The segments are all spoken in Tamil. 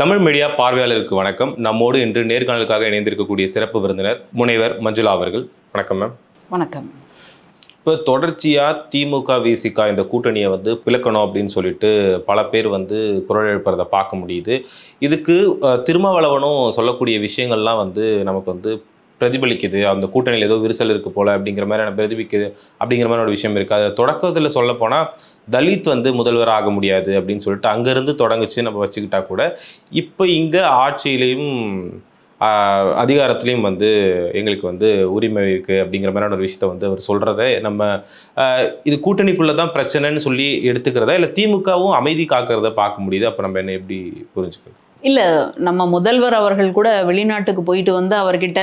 தமிழ் மீடியா பார்வையாளருக்கு வணக்கம். நம்மோடு இன்று நேர்காணலுக்காக இணைந்திருக்கக்கூடிய சிறப்பு விருந்தினர் முனைவர் மஞ்சுளா அவர்கள். வணக்கம் மேம் வணக்கம். இப்போ தொடர்ச்சியாக திமுக விசிகா இந்த கூட்டணியை வந்து பிளக்கணும் அப்படின்னு சொல்லிட்டு பல பேர் வந்து குரல் எழுப்புறதை பார்க்க முடியுது. இதுக்கு திருமாவளவனும் சொல்லக்கூடிய விஷயங்கள்லாம் வந்து நமக்கு வந்து பிரதிபலிக்குது. அந்த கூட்டணியில் ஏதோ விரிசல் இருக்குது போல அப்படிங்கிற மாதிரியான பிரதிபிக்குது அப்படிங்கிற மாதிரி ஒரு விஷயம் இருக்குது அது தொடக்கத்தில் சொல்ல போனால் தலித் வந்து முதல்வர் ஆக முடியாது அப்படின்னு சொல்லிட்டு அங்கேருந்து தொடங்குச்சு நம்ம வச்சுக்கிட்டா கூட இப்போ இங்கே ஆட்சியிலையும் அதிகாரத்துலேயும் வந்து எங்களுக்கு வந்து உரிமை இருக்குது அப்படிங்கிற மாதிரியான ஒரு விஷயத்த வந்து அவர் சொல்கிறத நம்ம இது கூட்டணிக்குள்ளே தான் பிரச்சனைன்னு சொல்லி எடுத்துக்கிறதா? இல்லை திமுகவும் அமைதி காக்கிறத பார்க்க முடியுது? அப்போ நம்ம என்ன எப்படி புரிஞ்சுக்கிறது? இல்லை நம்ம முதல்வர் அவர்கள் கூட வெளிநாட்டுக்கு போயிட்டு வந்து அவர்கிட்ட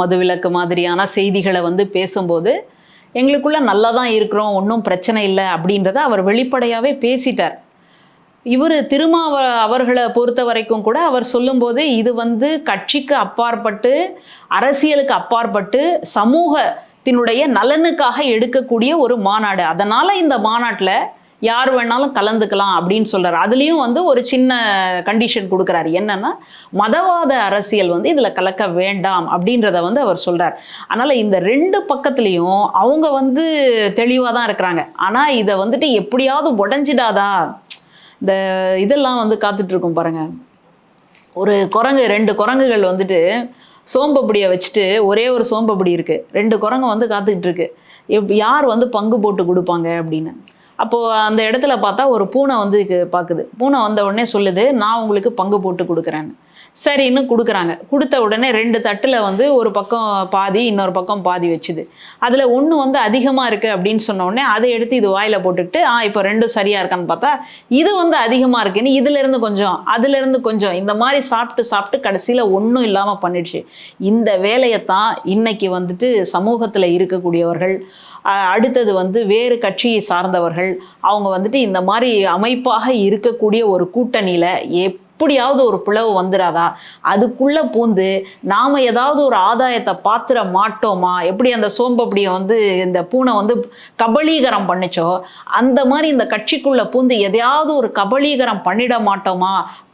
மதுவிலக்கு மாதிரியான செய்திகளை வந்து பேசும்போது எங்களுக்குள்ள நல்லா தான் இருக்கிறோம் ஒன்றும் பிரச்சனை இல்லை அப்படின்றத அவர் வெளிப்படையாகவே பேசிட்டார். இவர் திருமாவ அவர்களை பொறுத்த வரைக்கும் கூட அவர் சொல்லும்போது இது வந்து கட்சிக்கு அப்பாற்பட்டு அரசியலுக்கு அப்பாற்பட்டு சமூகத்தினுடைய நலனுக்காக எடுக்கக்கூடிய ஒரு மாநாடு. அதனால் இந்த மாநாட்டில் யார் வேணாலும் கலந்துக்கலாம் அப்படின்னு சொல்கிறார் அதுலேயும் வந்து ஒரு சின்ன கண்டிஷன் கொடுக்குறாரு. என்னன்னா மதவாத அரசியல் வந்து இதில் கலக்க வேண்டாம் அப்படின்றத வந்து அவர் சொல்கிறார் அதனால் இந்த ரெண்டு பக்கத்துலேயும் அவங்க வந்து தெளிவாக தான் இருக்கிறாங்க. ஆனால் இதை வந்துட்டு எப்படியாவது உடஞ்சிடாதா? இந்த இதெல்லாம் வந்து காத்துட்ருக்கும் பாருங்கள் ஒரு குரங்கு ரெண்டு குரங்குகள் வந்துட்டு சோம்பப்படியை வச்சுட்டு ஒரே ஒரு சோம்பப்படி இருக்குது ரெண்டு குரங்கு வந்து காத்துக்கிட்டு இருக்கு. எப் யார் வந்து பங்கு போட்டு கொடுப்பாங்க அப்படின்னு? அப்போது அந்த இடத்துல பார்த்தா ஒரு பூனை வந்து பார்க்குது. பூனை வந்த உடனே சொல்லுது நான் உங்களுக்கு பங்கு போட்டு கொடுக்குறேன்னு. சரின்னு கொடுக்குறாங்க. கொடுத்த உடனே ரெண்டு தட்டில் வந்து ஒரு பக்கம் பாதி இன்னொரு பக்கம் பாதி வச்சுது. அதில் ஒன்று வந்து அதிகமாக இருக்குது அப்படின்னு சொன்ன உடனே அதை எடுத்து இது வாயில் போட்டுக்கிட்டு ஆ இப்போ ரெண்டும் சரியாக இருக்கான்னு பார்த்தா இது வந்து அதிகமாக இருக்குன்னு இதுலேருந்து கொஞ்சம் அதுலேருந்து கொஞ்சம். இந்த மாதிரி சாப்பிட்டு சாப்பிட்டு கடைசியில் ஒன்றும் இல்லாமல் பண்ணிடுச்சு. இந்த வேலையை தான் இன்னைக்கு வந்துட்டு சமூகத்தில் இருக்கக்கூடியவர்கள் அடுத்தது வந்து வேறு கட்சியை சார்ந்தவர்கள். அவங்க வந்துட்டு இந்த மாதிரி அமைப்பாக இருக்கக்கூடிய ஒரு கூட்டணியில் எப்படியாவது ஒரு பிளவு வந்துடாதா அதுக்குள்ளே பூந்து நாம் ஏதாவது ஒரு ஆதாயத்தை பார்த்துட மாட்டோமா? எப்படி அந்த சோம்பப்படியை வந்து இந்த பூனை வந்து கபலீகரம் பண்ணிச்சோ? அந்த மாதிரி இந்த கட்சிக்குள்ளே பூந்து எதையாவது ஒரு கபலீகரம் பண்ணிட மாட்டோமா?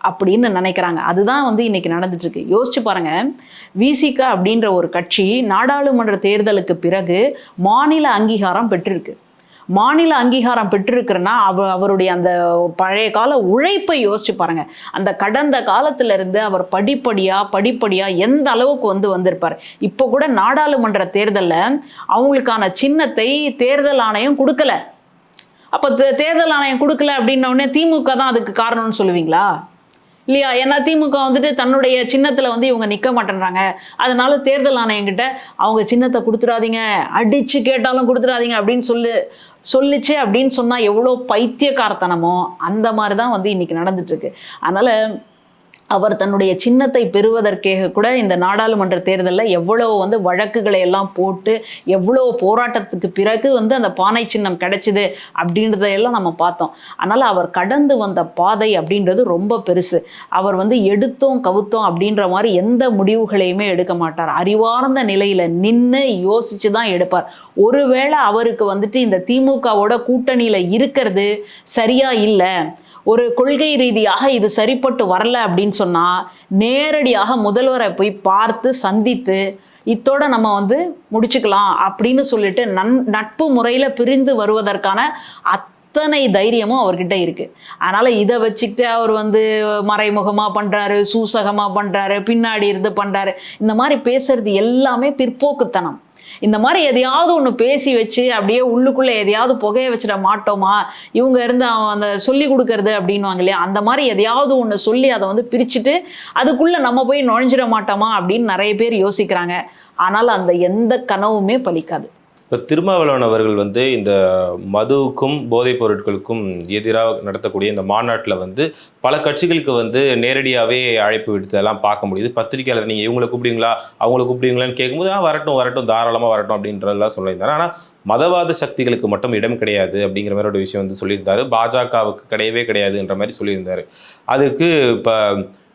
அப்படின்னு நினைக்கிறாங்க. அதுதான் வந்து இன்னைக்கு நடந்துட்டு இருக்கு யோசிச்சு பாருங்க. விசிகா அப்படின்ற ஒரு கட்சி நாடாளுமன்ற தேர்தலுக்கு பிறகு மாநில அங்கீகாரம் பெற்றிருக்கு. மாநில அங்கீகாரம் பெற்றிருக்கிறன்னா அவ அவருடைய அந்த பழைய கால உழைப்பை யோசிச்சு பாருங்க. அந்த கடந்த காலத்திலிருந்து அவர் படிப்படியாக படிப்படியாக எந்த அளவுக்கு வந்து வந்திருப்பார். இப்போ கூட நாடாளுமன்ற தேர்தலில் அவங்களுக்கான சின்னத்தை தேர்தல் ஆணையம் கொடுக்கல. அப்போ தேர்தல் ஆணையம் கொடுக்கல அப்படின்னோடனே திமுக தான் அதுக்கு காரணம்னு சொல்லுவீங்களா? இல்லையா? ஏன்னா திமுக வந்துட்டு தன்னுடைய சின்னத்தில் வந்து இவங்க நிற்க மாட்டேன்றாங்க. அதனால தேர்தல் ஆணையங்கிட்ட அவங்க சின்னத்தை கொடுத்துடாதீங்க. அடிச்சு கேட்டாலும் கொடுத்துடாதீங்க அப்படின்னு சொல்லு சொல்லிச்சு அப்படின்னு சொன்னால் எவ்வளோ பைத்தியக்காரத்தனமோ அந்த மாதிரி தான் வந்து இன்றைக்கி நடந்துட்டுருக்கு அதனால் அவர் தன்னுடைய சின்னத்தை பெறுவதற்கே கூட இந்த நாடாளுமன்ற தேர்தலில் எவ்வளோ வந்து வழக்குகளை எல்லாம் போட்டு எவ்வளோ போராட்டத்துக்கு பிறகு வந்து அந்த பானை சின்னம் கிடைச்சிது அப்படின்றதையெல்லாம் நம்ம பார்த்தோம். அதனால் அவர் கடந்து வந்த பாதை அப்படின்றது ரொம்ப பெருசு. அவர் வந்து எடுத்தோம் கவுத்தோம் அப்படின்ற மாதிரி எந்த முடிவுகளையுமே எடுக்க மாட்டார். அறிவார்ந்த நிலையில் நின்று யோசித்து தான் எடுப்பார். ஒருவேளை அவருக்கு வந்துட்டு இந்த திமுகவோட கூட்டணியில் இருக்கிறது சரியா இல்லை ஒரு கொள்கை ரீதியாக இது சரிப்பட்டு வரல அப்படின்னு சொன்னால் நேரடியாக முதல்வரை போய் பார்த்து சந்தித்து இத்தோட நம்ம வந்து முடிச்சுக்கலாம் அப்படின்னு சொல்லிட்டு நன் நட்பு முறையில் பிரிந்து வருவதற்கான அத்தனை தைரியமும் அவர்கிட்ட இருக்குது அதனால் இதை வச்சுக்கிட்டு அவர் வந்து மறைமுகமாக பண்ணுறாரு சூசகமாக பண்ணுறாரு பின்னாடி இருந்து பண்ணுறாரு இந்த மாதிரி பேசுறது எல்லாமே பிற்போக்குத்தனம். இந்த மாதிரி எதையாவது ஒன்று பேசி வச்சு அப்படியே உள்ளுக்குள்ளே எதையாவது புகைய வச்சிட மாட்டோமா? இவங்க இருந்து அவன் அந்த சொல்லி கொடுக்கறது அப்படின்னுவாங்க இல்லையா? அந்த மாதிரி எதையாவது ஒன்று சொல்லி அதை வந்து பிரிச்சுட்டு அதுக்குள்ளே நம்ம போய் நுழைஞ்சிட மாட்டோமா அப்படின்னு நிறைய பேர் யோசிக்கிறாங்க. ஆனால் அந்த எந்த கனவுமே பலிக்காது. இப்போ திருமாவளவன் அவர்கள் வந்து இந்த மதுவுக்கும் போதைப் பொருட்களுக்கும் எதிராக நடத்தக்கூடிய இந்த மாநாட்டில் வந்து பல கட்சிகளுக்கு வந்து நேரடியாகவே அழைப்பு விடுத்ததெல்லாம் பார்க்க முடியுது. பத்திரிக்கையாளர் நீங்கள் இவங்களை கூப்பிடுவீங்களா? அவங்கள கூப்பிடுவீங்களான்னு கேட்கும்போது ஆ வரட்டும் வரட்டும் தாராளமாக வரட்டும் அப்படின்றதெல்லாம் சொல்லியிருந்தாரு. ஆனால் மதவாத சக்திகளுக்கு மட்டும் இடம் கிடையாது அப்படிங்கிற மாதிரி ஒரு விஷயம் வந்து சொல்லியிருந்தாரு. பாஜகவுக்கு கிடையவே கிடையாதுன்ற மாதிரி சொல்லியிருந்தார். அதுக்கு இப்போ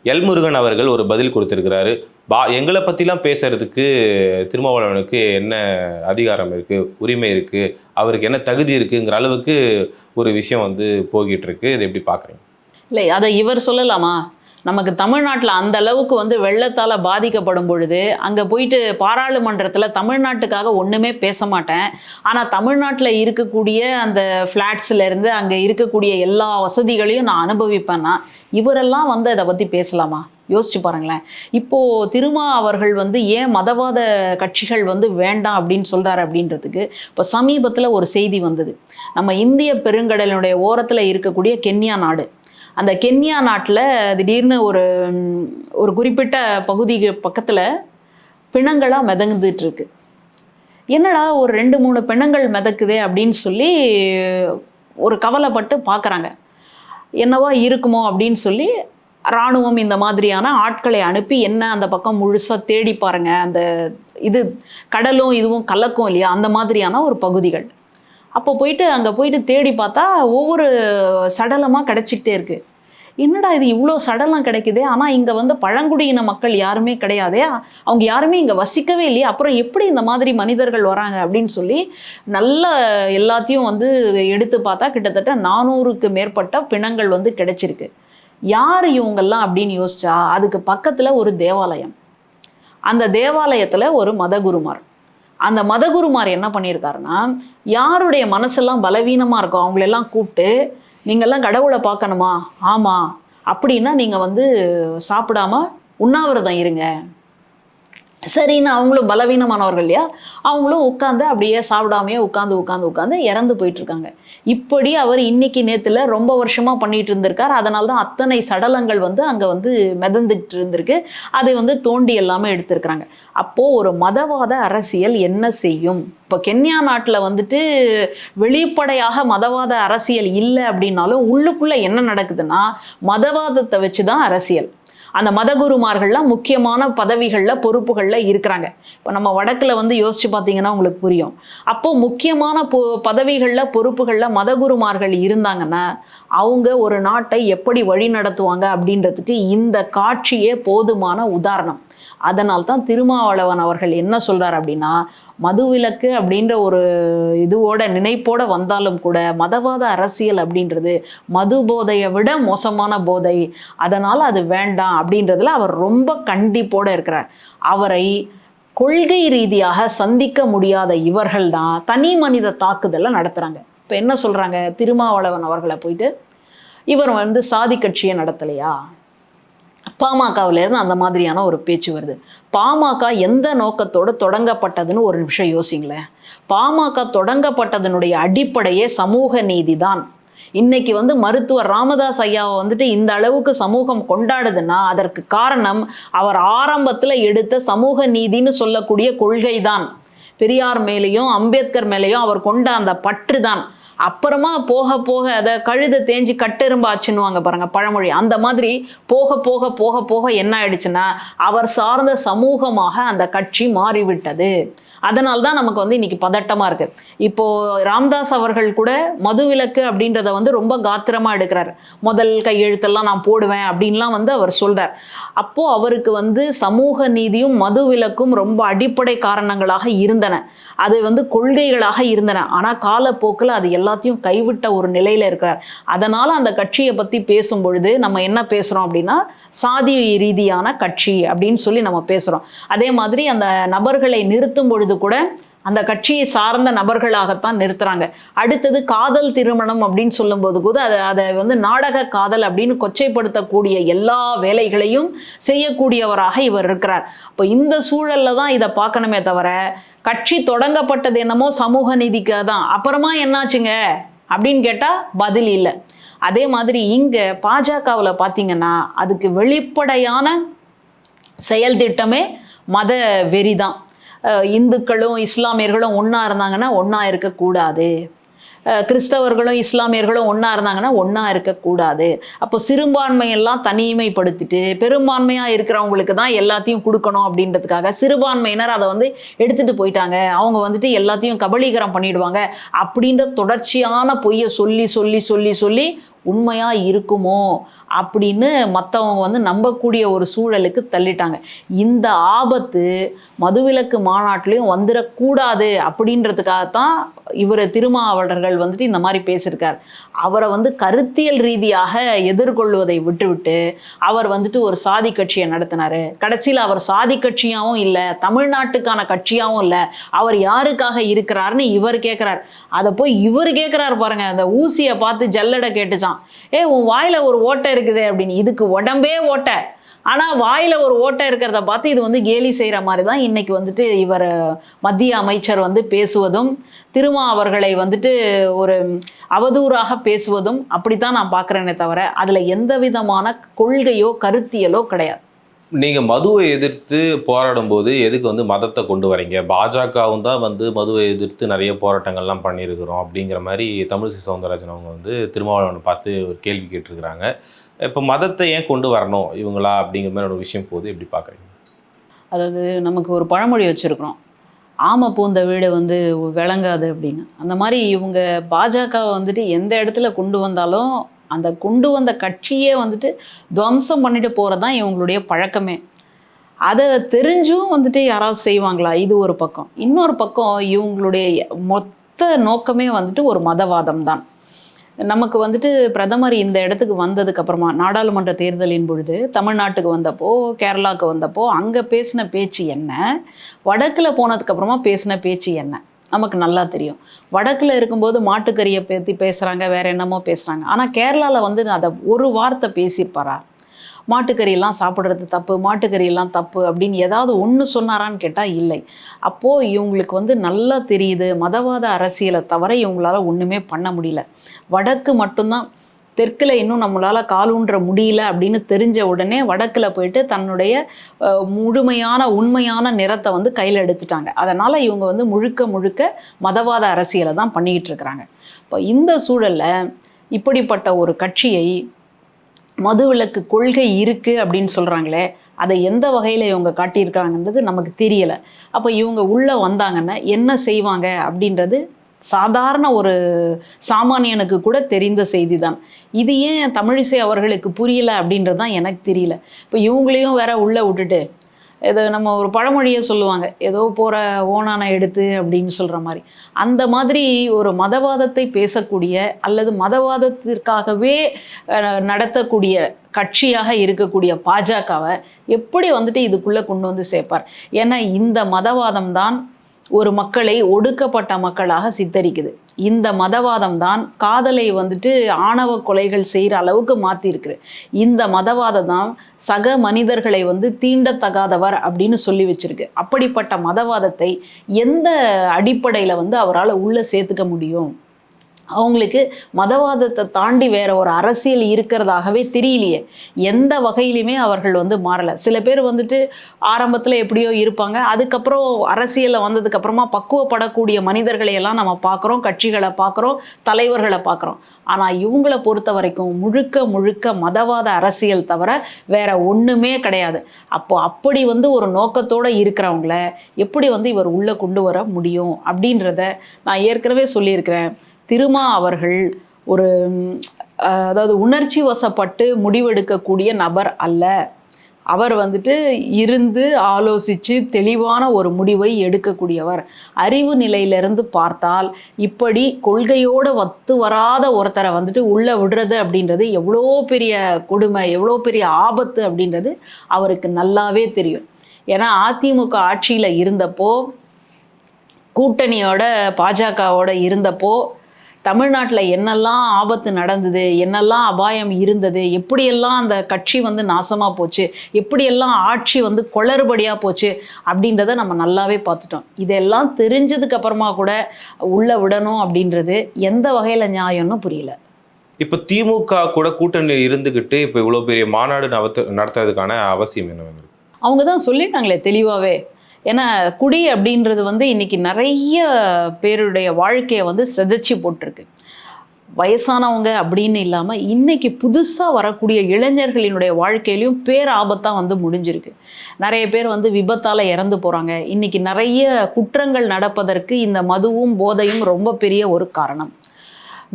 எல்முருகன் அவர்கள் ஒரு பதில் கொடுத்திருக்கிறாரு. பா எங்களை பற்றிலாம் பேசுறதுக்கு திருமாவளவனுக்கு என்ன அதிகாரம் இருக்குது உரிமை இருக்குது அவருக்கு என்ன தகுதி இருக்குங்கிற அளவுக்கு ஒரு விஷயம் வந்து போகிட்டு இருக்கு. இதை எப்படி பார்க்குறீங்க இல்லை அதை இவர் சொல்லலாமா? நமக்கு தமிழ்நாட்டில் அந்த அளவுக்கு வந்து வெள்ளத்தால் பாதிக்கப்படும் பொழுது அங்கே போயிட்டு பாராளுமன்றத்தில் தமிழ்நாட்டுக்காக ஒன்றுமே பேச மாட்டேன். ஆனால் தமிழ்நாட்டில் இருக்கக்கூடிய அந்த ஃப்ளாட்ஸ்லேருந்து அங்கே இருக்கக்கூடிய எல்லா வசதிகளையும் நான் அனுபவிப்பேன்னா இவரெல்லாம் வந்து அதை பற்றி பேசலாமா? யோசிச்சு பாருங்களேன். இப்போ திருமா அவர்கள் வந்து ஏன் மதவாத கட்சிகள் வந்து வேண்டாம் அப்படின்னு சொல்றாரு அப்படின்றதுக்கு இப்போ சமீபத்தில் ஒரு செய்தி வந்தது. நம்ம இந்திய பெருங்கடலினுடைய ஓரத்தில் இருக்கக்கூடிய கென்யா நாடு. அந்த கென்யா நாட்டில் திடீர்னு ஒரு ஒரு குறிப்பிட்ட பகுதி பக்கத்தில் பிணங்களாக மிதந்துட்டு இருக்கு என்னடா ஒரு ரெண்டு மூணு பிணங்கள் மிதக்குதே அப்படின்னு சொல்லி ஒரு கவலைப்பட்டு பார்க்குறாங்க என்னவா இருக்குமோ அப்படின்னு சொல்லி இராணுவம் இந்த மாதிரியான ஆட்களை அனுப்பி என்ன அந்த பக்கம் முழுசாக தேடி பாருங்கள் அந்த இது கடலும் இதுவும் கலக்கும் இல்லையா? அந்த மாதிரியான ஒரு பகுதிகள். அப்போ போயிட்டு அங்கே போயிட்டு தேடி பார்த்தா ஒவ்வொரு சடலமாக கிடச்சிக்கிட்டே இருக்குது என்னடா இது இவ்வளோ சடலம் கிடைக்குதே? ஆனால் இங்கே வந்து பழங்குடியின மக்கள் யாருமே கிடையாதே? அவங்க யாருமே இங்கே வசிக்கவே இல்லையே? அப்புறம் எப்படி இந்த மாதிரி மனிதர்கள் வராங்க அப்படின்னு சொல்லி நல்ல எல்லாத்தையும் வந்து எடுத்து பார்த்தா கிட்டத்தட்ட நானூறுக்கு மேற்பட்ட பிணங்கள் வந்து கிடைச்சிருக்கு. யார் இவங்கெல்லாம் அப்படின்னு யோசிச்சா அதுக்கு பக்கத்தில் ஒரு தேவாலயம். அந்த தேவாலயத்தில் ஒரு மதகுருமார். அந்த மதகுருமார் என்ன பண்ணியிருக்காருன்னா யாருடைய மனசெல்லாம் பலவீனமாக இருக்கோ அவங்களெல்லாம் கூப்பிட்டு நீங்கள்லாம் கடவுளை பார்க்கணுமா? ஆமாம் அப்படின்னா நீங்கள் வந்து சாப்பிடாம உண்ணாவிரதம் இருங்க. சரின்னு அவங்களும் பலவீனமானவர்கள் இல்லையா? அவங்களும் உட்காந்து அப்படியே சாப்பிடாமையே உட்காந்து உட்காந்து உட்காந்து இறந்து போயிட்டுருக்காங்க. இப்படி அவர் இன்னைக்கு நேத்தில் ரொம்ப வருஷமாக பண்ணிட்டு இருந்திருக்கார். அதனால தான் அத்தனை சடலங்கள் வந்து அங்கே வந்து மிதந்துட்டு இருந்திருக்கு. அதை வந்து தோண்டி எல்லாமே எடுத்திருக்கிறாங்க. அப்போது ஒரு மதவாத அரசியல் என்ன செய்யும்? இப்போ கென்யா நாட்டில் வந்துட்டு வெளிப்படையாக மதவாத அரசியல் இல்லை அப்படின்னாலும் உள்ளுக்குள்ளே என்ன நடக்குதுன்னா மதவாதத்தை வச்சு தான் அரசியல். அந்த மதகுருமார்கள்லாம் முக்கியமான பதவிகளில் பொறுப்புகளில் இருக்கிறாங்க. இப்போ நம்ம வடக்கில் வந்து யோசிச்சு பார்த்தீங்கன்னா உங்களுக்கு புரியும். அப்போது முக்கியமான பொ பதவிகளில் பொறுப்புகளில் மதகுருமார்கள் இருந்தாங்கன்னா அவங்க ஒரு நாட்டை எப்படி வழி நடத்துவாங்க அப்படின்றதுக்கு இந்த காட்சியே போதுமான உதாரணம். அதனால் தான் திருமாவளவன் அவர்கள் என்ன சொல்கிறார் அப்படின்னா மதுவிலக்கு அப்படின்ற ஒரு இதுவோட நினைப்போட வந்தாலும் கூட மதவாத அரசியல் அப்படின்றது மது போதையை விட மோசமான போதை. அதனால் அது வேண்டாம் அப்படின்றதுல அவர் ரொம்ப கண்டிப்போட இருக்கிறார். அவரை கொள்கை ரீதியாக சந்திக்க முடியாத இவர்கள் தான் தனி மனித தாக்குதலை நடத்துகிறாங்க இப்போ என்ன சொல்கிறாங்க திருமாவளவன் அவர்களை போயிட்டு? இவர் வந்து சாதி கட்சியை நடத்தலையா? பாமகவிலேருந்து அந்த மாதிரியான ஒரு பேச்சு வருது. பாமக எந்த நோக்கத்தோடு தொடங்கப்பட்டதுன்னு ஒரு நிமிஷம் யோசிங்களேன். பாமக தொடங்கப்பட்டதனுடைய அடிப்படையே சமூக நீதி தான். இன்னைக்கு வந்து மருத்துவர் ராமதாஸ் ஐயாவை வந்துட்டு இந்த அளவுக்கு சமூகம் கொண்டாடுதுன்னா அதற்கு காரணம் அவர் ஆரம்பத்தில் எடுத்த சமூக நீதின்னு சொல்லக்கூடிய கொள்கை தான் பெரியார் மேலேயும் அம்பேத்கர் மேலேயும் அவர் கொண்ட அந்த பற்று தான் அப்புறமா போக போக அதை கழுத தேஞ்சு கட்டெரும்பாச்சுன்னுவாங்க பாருங்க பழமொழி. அந்த மாதிரி போக போக போக போக என்ன ஆயிடுச்சுன்னா அவர் சார்ந்த சமூகமாக அந்த கட்சி மாறிவிட்டது. அதனால தான் நமக்கு வந்து இன்னைக்கு பதட்டமா இருக்கு. இப்போ ராம்தாஸ் அவர்கள் கூட மதுவிலக்கு அப்படின்றத வந்து ரொம்ப காத்திரமா எடுக்கிறார். முதல் கையெழுத்தெல்லாம் நான் போடுவேன் அப்படின்லாம் வந்து அவர் சொல்றார். அப்போ அவருக்கு வந்து சமூக நீதியும் மதுவிலக்கும் ரொம்ப அடிப்படை காரணங்களாக இருந்தன. அது வந்து கொள்கைகளாக இருந்தன. ஆனால் காலப்போக்கில் அது எல்லாம் எல்லாத்தையும் கைவிட்ட ஒரு நிலையில இருக்கிறார். அதனால அந்த கட்சியை பத்தி பேசும் பொழுது நம்ம என்ன பேசுறோம் அப்படின்னா சாதி ரீதியான கட்சி அப்படின்னு சொல்லி நம்ம பேசுறோம். அதே மாதிரி அந்த நபர்களை நிறுத்தும் பொழுது கூட அந்த கட்சியை சார்ந்த நபர்களாகத்தான் நிறுத்துறாங்க. அடுத்தது காதல் திருமணம் அப்படின்னு சொல்லும்போது கூட அதை அதை வந்து நாடக காதல் அப்படின்னு கொச்சைப்படுத்தக்கூடிய எல்லா வேலைகளையும் செய்யக்கூடியவராக இவர் இருக்கிறார். அப்போ இந்த சூழல்ல தான் இதை பார்க்கணுமே தவிர கட்சி தொடங்கப்பட்டது என்னமோ சமூக நீதிக்காக தான் அப்புறமா என்னாச்சுங்க? அப்படின்னு கேட்டால் பதில் இல்லை. அதே மாதிரி இங்கே பாஜகவில் பார்த்தீங்கன்னா அதுக்கு வெளிப்படையான செயல் திட்டமே மத வெறி தான் இந்துக்களும் இஸ்லாமியர்களும் ஒன்றா இருந்தாங்கன்னா ஒன்றா இருக்கக்கூடாது. கிறிஸ்தவர்களும் இஸ்லாமியர்களும் ஒன்றா இருந்தாங்கன்னா ஒன்றா இருக்கக்கூடாது. அப்போ சிறுபான்மையெல்லாம் தனிமைப்படுத்திட்டு பெரும்பான்மையாக இருக்கிறவங்களுக்கு தான் எல்லாத்தையும் கொடுக்கணும் அப்படின்றதுக்காக சிறுபான்மையினர் அதை வந்து எடுத்துகிட்டு போயிட்டாங்க. அவங்க வந்துட்டு எல்லாத்தையும் கபலீகரம் பண்ணிடுவாங்க. அப்படின்ற தொடர்ச்சியான பொய்யை சொல்லி சொல்லி சொல்லி சொல்லி உண்மையாக இருக்குமோ? அப்படின்னு மற்றவங்க வந்து நம்பக்கூடிய ஒரு சூழலுக்கு தள்ளிட்டாங்க. இந்த ஆபத்து மதுவிலக்கு மாநாட்டிலையும் வந்துடக்கூடாது அப்படின்றதுக்காகத்தான் இவர் திருமாவளர்கள் வந்துட்டு இந்த மாதிரி பேசியிருக்கார். அவரை வந்து கருத்தியல் ரீதியாக எதிர்கொள்வதை விட்டுவிட்டு அவர் வந்துட்டு ஒரு சாதி கட்சியை நடத்தினார். கடைசியில் அவர் சாதி கட்சியாகவும் இல்லை தமிழ்நாட்டுக்கான கட்சியாகவும் இல்லை அவர் யாருக்காக இருக்கிறாருன்னு இவர் கேட்குறார் அதை போய் இவர் கேட்குறாரு பாருங்க அந்த ஊசியை பார்த்து ஜல்லடை கேட்டுச்சான் ஏ உன் வாயில் ஒரு ஓட்டை இருக்குது அப்படின்னு. இதுக்கு உடம்பே ஓட்டை. ஆனால் வாயில் ஒரு ஓட்டை இருக்கிறத பார்த்து இது வந்து கேலி செய்கிற மாதிரி தான் இன்றைக்கி வந்துட்டு இவர் மத்திய அமைச்சர் வந்து பேசுவதும் திருமா அவர்களை வந்துட்டு ஒரு அவதூறாக பேசுவதும் அப்படித்தான் நான் பார்க்குறேனே தவிர அதில் எந்த விதமான கொள்கையோ கருத்தியலோ கிடையாது. நீங்கள் மதுவை எதிர்த்து போராடும் போது எதுக்கு வந்து மதத்தை கொண்டு வரீங்க? பாஜகவும் தான் வந்து மதுவை எதிர்த்து நிறைய போராட்டங்கள்லாம் பண்ணியிருக்கிறோம் அப்படிங்கிற மாதிரி தமிழிசை சவுந்தரராஜன் அவங்க வந்து திருமாவளவனை பார்த்து ஒரு கேள்வி கேட்டிருக்கிறாங்க. இப்போ மதத்தை ஏன் கொண்டு வரணும் இவங்களா அப்படிங்கிற மாதிரி ஒரு விஷயம் போது எப்படி பார்க்குறீங்க அதாவது நமக்கு ஒரு பழமொழி வச்சுருக்கிறோம். ஆமை பூந்த வீடு வந்து விளங்காது அப்படின்னு. அந்த மாதிரி இவங்க பாஜகவை வந்துட்டு எந்த இடத்துல கொண்டு வந்தாலும் அந்த கொண்டு வந்த கட்சியே வந்துட்டு துவம்சம் பண்ணிட்டு போகிறது தான் இவங்களுடைய பழக்கமே. அதை தெரிஞ்சும் வந்துட்டு யாராவது செய்வாங்களா? இது ஒரு பக்கம். இன்னொரு பக்கம் இவங்களுடைய மொத்த நோக்கமே வந்துட்டு ஒரு மதவாதம் தான் நமக்கு வந்துட்டு பிரதமர் இந்த இடத்துக்கு வந்ததுக்கு அப்புறமா நாடாளுமன்ற தேர்தலின் பொழுது தமிழ்நாட்டுக்கு வந்தப்போ கேரளாவுக்கு வந்தப்போ அங்கே பேசின பேச்சு என்ன? வடக்கில் போனதுக்கு அப்புறமா பேசின பேச்சு என்ன? நமக்கு நல்லா தெரியும். வடக்கில் இருக்கும்போது மாட்டுக்கறியை பற்றி பேசுகிறாங்க வேற என்னமோ பேசுகிறாங்க ஆனால் கேரளாவில் வந்து அதை ஒரு வார்த்தை பேசியிருப்பாரா? மாட்டுக்கறியெல்லாம் சாப்பிட்றது தப்பு மாட்டுக்கறியெல்லாம் தப்பு அப்படின்னு ஏதாவது ஒன்று சொன்னாரான்னு கேட்டால் இல்லை. அப்போது இவங்களுக்கு வந்து நல்லா தெரியுது மதவாத அரசியலை தவிர இவங்களால ஒன்றுமே பண்ண முடியல. வடக்கு மட்டும்தான் தெற்கில் இன்னும் நம்மளால் காலூன்ற முடியல அப்படின்னு தெரிஞ்ச உடனே வடக்கில் போயிட்டு தன்னுடைய முழுமையான உண்மையான நிறத்தை வந்து கையில் எடுத்துட்டாங்க. அதனால் இவங்க வந்து முழுக்க முழுக்க மதவாத அரசியலை தான் பண்ணிக்கிட்டு இருக்கிறாங்க. இப்போ இந்த சூழலில் இப்படிப்பட்ட ஒரு கட்சியை மதுவிலக்கு கொள்கை இருக்குது அப்படின்னு சொல்கிறாங்களே அதை எந்த வகையில் இவங்க காட்டியிருக்காங்கன்றது நமக்கு தெரியலை. அப்போ இவங்க உள்ளே வந்தாங்கன்னா என்ன செய்வாங்க அப்படின்றது சாதாரண ஒரு சாமானியனுக்கு கூட தெரிந்த செய்தி தான் இது ஏன் தமிழிசை அவர்களுக்கு புரியலை அப்படின்றது தான் எனக்கு தெரியல. இப்போ இவங்களையும் வேற உள்ளே விட்டுட்டு இது நம்ம ஒரு பழமொழியை சொல்லுவாங்க. ஏதோ போகிற ஓனானை எடுத்து அப்படின்னு சொல்கிற மாதிரி. அந்த மாதிரி ஒரு மதவாதத்தை பேசக்கூடிய அல்லது மதவாதத்திற்காகவே நடத்தக்கூடிய கட்சியாக இருக்கக்கூடிய பாஜகவை எப்படி வந்துட்டு இதுக்குள்ளே கொண்டு வந்து சேர்ப்பார்? ஏன்னா இந்த மதவாதம் தான் ஒரு மக்களை ஒடுக்கப்பட்ட மக்களாக சித்தரிக்குது. இந்த மதவாதம் தான் காதலை வந்துட்டு ஆணவ கொலைகள் செய்கிற அளவுக்கு மாற்றிருக்கு இந்த மதவாதம் தான் சக மனிதர்களை வந்து தீண்டத்தகாதவர் அப்படின்னு சொல்லி வச்சிருக்கு. அப்படிப்பட்ட மதவாதத்தை எந்த அடிப்படையில் வந்து அவரால் உள்ளே சேர்த்துக்க முடியும்? அவங்களுக்கு மதவாதத்தை தாண்டி வேற ஒரு அரசியல் இருக்கிறதாகவே தெரியலையே. எந்த வகையிலுமே அவர்கள் வந்து மாறலை. சில பேர் வந்துட்டு ஆரம்பத்தில் எப்படியோ இருப்பாங்க. அதுக்கப்புறம் அரசியலில் வந்ததுக்கப்புறமா பக்குவப்படக்கூடிய மனிதர்களை எல்லாம் நம்ம பார்க்குறோம் கட்சிகளை பார்க்குறோம் தலைவர்களை பார்க்குறோம் ஆனால் இவங்களை பொறுத்த வரைக்கும் முழுக்க முழுக்க மதவாத அரசியல் தவிர வேற ஒன்றுமே கிடையாது. அப்போ அப்படி வந்து ஒரு நோக்கத்தோடு இருக்கிறவங்கள எப்படி வந்து இவர் உள்ளே கொண்டு வர முடியும் அப்படின்றத நான் ஏற்கனவே சொல்லியிருக்கிறேன். திருமா அவர்கள் ஒரு அதாவது உணர்ச்சி வசப்பட்டு முடிவெடுக்கக்கூடிய நபர் அல்ல. அவர் வந்துட்டு இருந்து ஆலோசித்து தெளிவான ஒரு முடிவை எடுக்கக்கூடியவர். அறிவு நிலையிலிருந்து பார்த்தால் இப்படி கொள்கையோடு ஒத்து வராத ஒருத்தரை வந்துட்டு உள்ளே விடுறது அப்படின்றது எவ்வளோ பெரிய கொடுமை எவ்வளோ பெரிய ஆபத்து அப்படின்றது அவருக்கு நல்லாவே தெரியும். ஏன்னா அதிமுக ஆட்சியில் இருந்தப்போ கூட்டணியோட பாஜகவோட இருந்தப்போ தமிழ்நாட்டில் என்னெல்லாம் ஆபத்து நடந்தது என்னெல்லாம் அபாயம் இருந்தது எப்படியெல்லாம் அந்த கட்சி வந்து நாசமாக போச்சு எப்படியெல்லாம் ஆட்சி வந்து குளறுபடியாக போச்சு அப்படின்றத நம்ம நல்லாவே பார்த்துட்டோம். இதெல்லாம் தெரிஞ்சதுக்கு அப்புறமா கூட உள்ளே விடணும் அப்படின்றது எந்த வகையில் நியாயம்னு புரியல. இப்போ திமுக கூட கூட்டணியில் இருந்துக்கிட்டு இப்போ இவ்வளோ பெரிய மாநாடு நடத்த நடத்துறதுக்கான அவசியம் என்ன அவங்க தான் சொல்லிட்டாங்களே தெளிவாகவே ஏன்னா குடி அப்படின்றது வந்து இன்னைக்கு நிறைய பேருடைய வாழ்க்கையை வந்து சிதைச்சி போட்டிருக்கு. வயசானவங்க அப்படின்னு இல்லாமல் இன்றைக்கி புதுசாக வரக்கூடிய இளைஞர்களினுடைய வாழ்க்கையிலையும் பேர் ஆபத்தாக வந்து முடிஞ்சிருக்கு. நிறைய பேர் வந்து விபத்தால் இறந்து போகிறாங்க இன்றைக்கி நிறைய குற்றங்கள் நடப்பதற்கு இந்த மதுவும் போதையும் ரொம்ப பெரிய ஒரு காரணம்.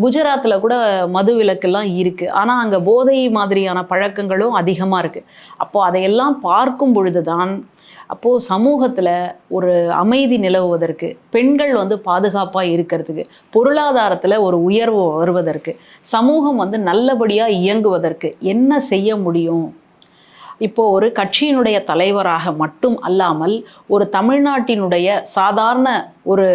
குஜராத்தில் கூட மது விலக்கெல்லாம் இருக்குது ஆனால் அங்கே போதை மாதிரியான பழக்கங்களும் அதிகமாக இருக்குது அப்போது அதையெல்லாம் பார்க்கும் பொழுது தான் அப்போது சமூகத்தில் ஒரு அமைதி நிலவுவதற்கு பெண்கள் வந்து பாதுகாப்பாக இருக்கிறதுக்கு பொருளாதாரத்தில் ஒரு உயர்வு வருவதற்கு சமூகம் வந்து நல்லபடியாக இயங்குவதற்கு என்ன செய்ய முடியும்? இப்போ ஒரு கட்சியினுடைய தலைவராக மட்டும் அல்லாமல் ஒரு தமிழ்நாட்டினுடைய சாதாரண ஒரு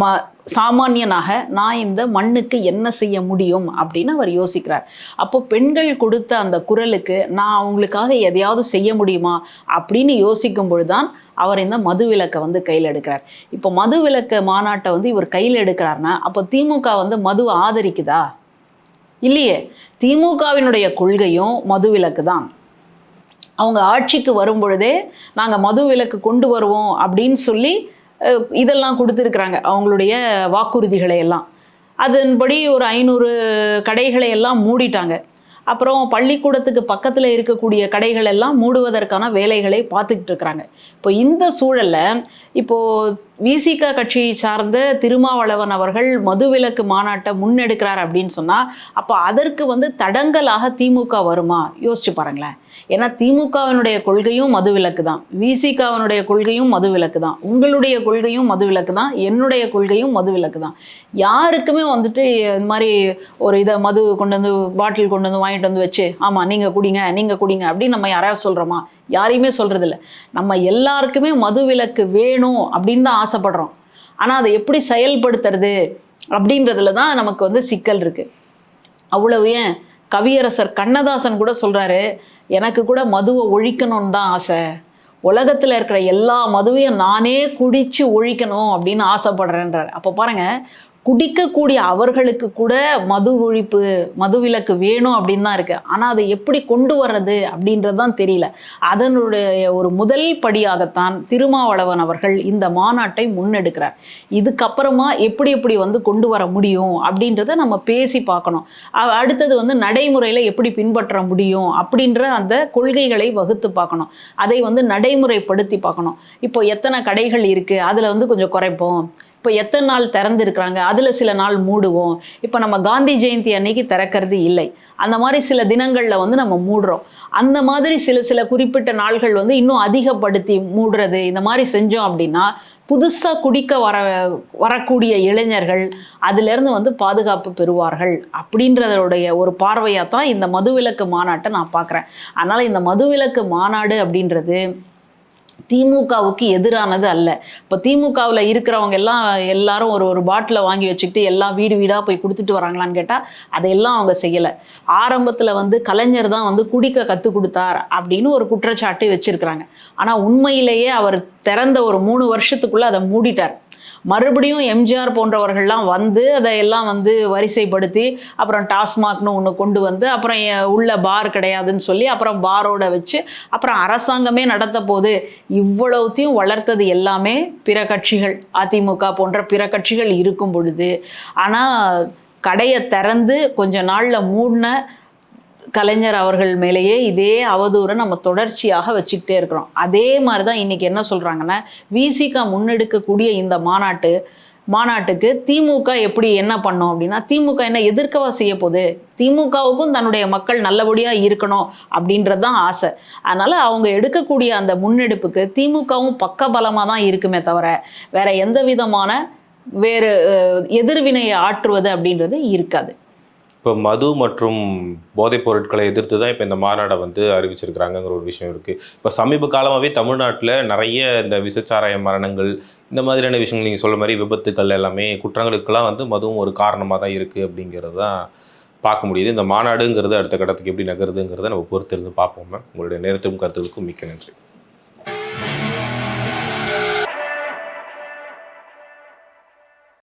ம சாமானியனாக நான் இந்த மண்ணுக்கு என்ன செய்ய முடியும் அப்படின்னு அவர் யோசிக்கிறார். அப்போ பெண்கள் கொடுத்த அந்த குரலுக்கு நான் அவங்களுக்காக எதையாவது செய்ய முடியுமா அப்படின்னு யோசிக்கும் பொழுதுதான் அவர் இந்த மது விலக்கை வந்து கையில் எடுக்கிறார். இப்போ மது விலக்கு மாநாட்டை வந்து இவர் கையில் எடுக்கிறாருன்னா அப்போ திமுக வந்து மதுவை ஆதரிக்குதா? இல்லையே. திமுகவினுடைய கொள்கையும் மது விலக்கு தான். அவங்க ஆட்சிக்கு வரும் பொழுதே நாங்கள் மது விலக்கு கொண்டு வருவோம் அப்படின்னு சொல்லி இதெல்லாம் கொடுத்துருக்குறாங்க. அவங்களுடைய வாக்குறுதிகளை எல்லாம் அதன்படி ஒரு ஐநூறு கடைகளை எல்லாம் மூடிட்டாங்க. அப்புறம் பள்ளிக்கூடத்துக்கு பக்கத்தில் இருக்கக்கூடிய கடைகள் எல்லாம் மூடுவதற்கான வேலைகளை பார்த்துக்கிட்டு இருக்கிறாங்க இப்போ இந்த சூழலில் இப்போது விசிக கட்சியை சார்ந்த திருமாவளவன் அவர்கள் மதுவிலக்கு மாநாட்டை முன்னெடுக்கிறார் அப்படின்னு சொன்னால் அப்போ அதற்கு வந்து தடங்கலாக திமுக வருமா? யோசிச்சு பாருங்களேன். ஏன்னா திமுகவினுடைய கொள்கையும் மது விலக்கு தான். விசிகாவினுடைய கொள்கையும் மது விலக்கு தான். உங்களுடைய கொள்கையும் மது விலக்கு தான். என்னுடைய கொள்கையும் மது விலக்கு தான். யாருக்குமே வந்துட்டு இந்த மாதிரி ஒரு இதை மது கொண்டு வந்து பாட்டில் கொண்டு வந்து வாங்கிட்டு வந்து வச்சு ஆமாம் நீங்கள் குடிங்க நீங்கள் குடிங்க அப்படின்னு நம்ம யாராவது சொல்கிறோமா யாரையுமே சொல்கிறதில்ல நம்ம எல்லாருக்குமே மது விலக்கு வேணும் அப்படின்னு தான் ஆசைப்படுறோம். ஆனால் அதை எப்படி செயல்படுத்துறது அப்படின்றதுல தான் நமக்கு வந்து சிக்கல் இருக்குது அவ்வளவு ஏன்? கவியரசர் கண்ணதாசன் கூட சொல்கிறாரு எனக்கு கூட மதுவை ஒழிக்கணும்னு தான் ஆசை. உலகத்தில் இருக்கிற எல்லா மதுவையும் நானே குடித்து ஒழிக்கணும் அப்படின்னு ஆசைப்படுறேன்றார். அப்போ பாருங்கள் குடிக்கக்கூடிய அவர்களுக்கு கூட மது ஒழிப்பு மதுவிலக்கு வேணும் அப்படின்னு தான் இருக்குது ஆனால் அதை எப்படி கொண்டு வர்றது அப்படின்றது தான் தெரியல. அதனுடைய ஒரு முதல் படியாகத்தான் திருமாவளவன் அவர்கள் இந்த மாநாட்டை முன்னெடுக்கிறார். இதுக்கப்புறமா எப்படி எப்படி வந்து கொண்டு வர முடியும் அப்படின்றத நம்ம பேசி பார்க்கணும். அடுத்தது வந்து நடைமுறையில் எப்படி பின்பற்ற முடியும் அப்படின்ற அந்த கொள்கைகளை வகுத்து பார்க்கணும். அதை வந்து நடைமுறைப்படுத்தி பார்க்கணும். இப்போ எத்தனை கடைகள் இருக்குது அதில் வந்து கொஞ்சம் குறைப்போம். இப்போ எத்தனை நாள் திறந்துருக்குறாங்க? அதில் சில நாள் மூடுவோம். இப்போ நம்ம காந்தி ஜெயந்தி அன்னைக்கு திறக்கிறது இல்லை. அந்த மாதிரி சில தினங்களில் வந்து நம்ம மூடுறோம். அந்த மாதிரி சில சில குறிப்பிட்ட நாள்கள் வந்து இன்னும் அதிகப்படுத்தி மூடுறது இந்த மாதிரி செஞ்சோம் அப்படின்னா புதுசாக குடிக்க வர வரக்கூடிய இளைஞர்கள் அதிலிருந்து வந்து பாதுகாப்பு பெறுவார்கள் அப்படின்றதோடைய ஒரு பார்வையாக தான் இந்த மதுவிலக்கு மாநாட்டை நான் பார்க்குறேன். அதனால் இந்த மதுவிலக்கு மாநாடு அப்படின்றது திமுகவுக்கு எதிரானது அல்ல. இப்போ திமுகவில் இருக்கிறவங்க எல்லாம் எல்லாரும் ஒரு ஒரு பாட்டிலை வாங்கி வச்சுக்கிட்டு எல்லாம் வீடு வீடாக போய் கொடுத்துட்டு வராங்களான்னு கேட்டால் அதையெல்லாம் அவங்க செய்யலை. ஆரம்பத்தில் வந்து கலைஞர் தான் வந்து குடிக்க கற்றுக் கொடுத்தார் அப்படின்னு ஒரு குற்றச்சாட்டு வச்சிருக்கிறாங்க. ஆனால் உண்மையிலேயே அவர் திறந்த ஒரு மூணு வருஷத்துக்குள்ளே அதை மூடிட்டார். மறுபடியும் எம்ஜிஆர் போன்றவர்கள்லாம் வந்து அதை எல்லாம் வந்து வரிசைப்படுத்தி அப்புறம் டாஸ்மாக்னு ஒன்று கொண்டு வந்து அப்புறம் உள்ள பார் கிடையாதுன்னு சொல்லி அப்புறம் பாரோட வச்சு அப்புறம் அரசாங்கமே நடத்த போது இவ்வளவுத்தையும் வளர்த்தது எல்லாமே பிற கட்சிகள் அதிமுக போன்ற பிற கட்சிகள் இருக்கும் பொழுது. ஆனால் கடையை திறந்து கொஞ்ச நாளில் மூடின கலைஞர் அவர்கள் மேலேயே இதே அவதூறை நம்ம தொடர்ச்சியாக வச்சுக்கிட்டே இருக்கிறோம். அதே மாதிரி தான் இன்றைக்கி என்ன சொல்கிறாங்கன்னா விசிகா முன்னெடுக்கக்கூடிய இந்த மாநாட்டு மாநாட்டுக்கு திமுக எப்படி என்ன பண்ணும் அப்படின்னா திமுக என்ன எதிர்க்கவா செய்ய போகுது? திமுகவுக்கும் தன்னுடைய மக்கள் நல்லபடியாக இருக்கணும் அப்படின்றது தான் ஆசை. அதனால் அவங்க எடுக்கக்கூடிய அந்த முன்னெடுப்புக்கு திமுகவும் பக்கபலமாக தான் இருக்குமே தவிர வேற எந்த விதமான வேறு எதிர்வினையை ஆற்றுவது அப்படின்றது இருக்காது. இப்போ மது மற்றும் போதைப் பொருட்களை எதிர்த்து தான் இப்போ இந்த மாநாடை வந்து அறிவிச்சிருக்கிறாங்கங்கிற ஒரு விஷயம் இருக்குது இப்போ சமீப காலமாகவே தமிழ்நாட்டில் நிறைய இந்த விசச்சாராய மரணங்கள் இந்த மாதிரியான விஷயங்கள் நீங்கள் சொல்ல மாதிரி விபத்துக்கள் எல்லாமே குற்றங்களுக்கெல்லாம் வந்து மதுவும் ஒரு காரணமாக தான் இருக்குது அப்படிங்கிறது தான் பார்க்க முடியுது. இந்த மாநாடுங்கிறது அடுத்த கட்டத்துக்கு எப்படி நகருதுங்கிறத நம்ம பொறுத்திருந்து பார்ப்போம் உங்களுடைய நேரத்துக்கும் கருத்துக்களுக்கும் மிக்க நன்றி.